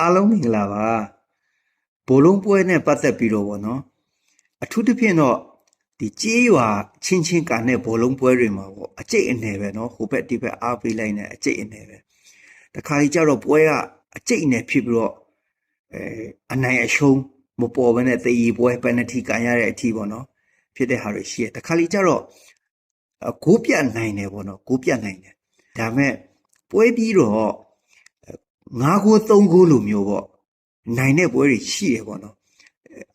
အားလုံးမင်္ဂလာပါဘိုးလုံးပွဲနဲ့ပတ်သက်ပြီးတော့ဗောနော်အထူးသဖြင့်တော့ဒီကြေးရွာချင်းချင်းကန်တဲ့ဘိုးလုံးပွဲတွေမှာဗောအကျိတ်အနေပဲနော်ဟိုဘက်ဒီဘက်အားပေးလိုက်နေအကျိတ်အနေပဲတခါကြီးကျတော့ပွဲကအကျိတ်အနေဖြစ်ပြီးတော့အဲအနိုင်အရှုံးမပေါ်ဘဲနဲ့တေရီပွဲပယ်နတီကန်ရတဲ့အထီးဗောနော်ဖြစ်တဲ့ဟာတွေရှိရတခါကြီးကျတော့အကိုးပြတ်နိုင်တယ်ဗောနော်ကိုးပြတ်နိုင်တယ်ဒါပေမဲ့ပွဲပြီးတော့ ငါးကိုသုံးကိုလိုမျိုးပေါ့နိုင်တဲ့ပွဲတွေရှိတယ်ပေါ့နော်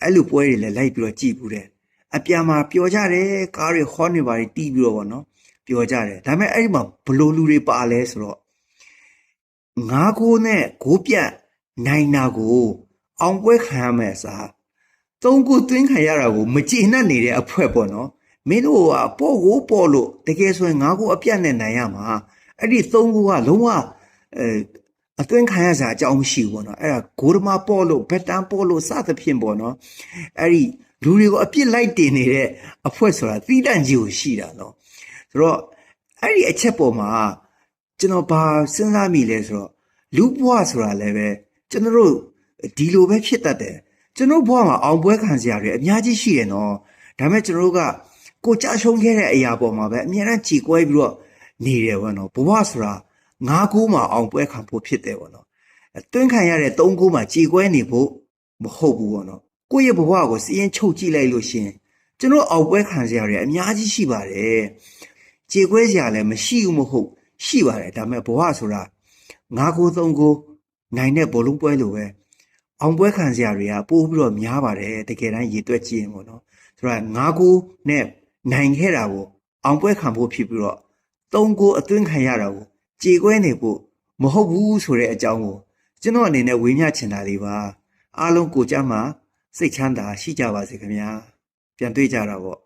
အဲ့လိုပွဲတွေလည်းလိုက်ပြီးတော့ကြည်ဘူးတယ်အပြန်မှာပျော်ကြတယ်ကားတွေဟောနေပါတီးပြီးတော့ပေါ့နော်ပျော်ကြတယ်ဒါပေမဲ့အဲ့ဒီမှာဘလိုလူတွေပါလဲဆိုတော့ငါးကိုနဲ့ကိုပြတ်နိုင်တာကို အောင်ပွဲခံရမယ်စားသုံးကိုသွင်းခံရတာကိုမကျေနပ်နေတဲ့အဖွဲပေါ့နော်မင်းတို့ကပေါ့ကိုပေါ့လို့တကယ်ဆိုရင်ငါးကိုအပြတ်နဲ့နိုင်ရမှာအဲ့ဒီသုံးကိုကလုံးဝအဲ အသွင်းခံရစရာအကြောင်းမရှိဘူးပေါ့နော်အဲ့ဒါဂိုးဓမာပေါ့လို့ဘက်တန်ပေါ့လို့စသဖြင့်ပေါ့နော်အဲ့ဒီလူတွေကိုအပြစ်လိုက်တင်နေတဲ့အဖွဲဆိုတာသီးတန့်ကြီးကိုရှိတာနော်ဆိုတော့အဲ့ဒီအချက်ပေါ်မှာကျွန်တော်ဘာစဉ်းစားမိလဲဆိုတော့လူဘဝဆိုတာလည်းပဲကျွန်တော်တို့ဒီလိုပဲဖြစ်တတ်တယ်ကျွန်တော်ဘဝမှာအောင်ပွဲခံစရာတွေအများကြီးရှိတယ်နော်ဒါပေမဲ့ကျွန်တော်တို့ကကိုကြရှုံးခဲ့တဲ့အရာပေါ်မှာပဲအများအားကြည်ကွဲပြီးတော့နေတယ်ပေါ့နော်ဘဝဆိုတာ ငါးကိုးမှာအောင်ပွဲခံဖို့ဖြစ်တယ်ပေါ့နော်အဲတွင်းခံရတဲ့သုံးကိုးမှာကြေကွဲနေဖို့မဟုတ်ဘူးပေါ့နော်ကိုယ့်ရဲ့ဘဝကိုစီးရင်ချုပ်ကြည့်လိုက်လို့ရှရင်ကျွန်တော်အောင်ပွဲခံစရာတွေအများကြီးရှိပါတယ်ကြေကွဲစရာလည်းမရှိဘူးမဟုတ်ရှိပါတယ်ဒါပေမဲ့ဘဝဆိုတာငါးကိုးသုံးကိုးနိုင်တဲ့ဘလုံးပွဲလိုပဲအောင်ပွဲခံစရာတွေကပိုးပြီးတော့များပါတယ်တကယ်တမ်းရည်တွက်ကြည့်ရင်ပေါ့နော်ဆိုတော့ငါးကိုးနဲ့နိုင်ခဲ့တာကိုအောင်ပွဲခံဖို့ဖြစ်ပြီးတော့သုံးကိုးအသွင်းခံရတာကို ကြေကွဲနေဖို့မဟုတ်ဘူးဆိုတဲ့အကြောင်းကိုကျွန်တော်အနေနဲ့ဝေမျှချင်တာလေးပါအားလုံးကိုကြမ်းမှာစိတ်ချမ်းသာရှိကြပါစေခင်ဗျာပြန်တွေ့ကြတာပေါ့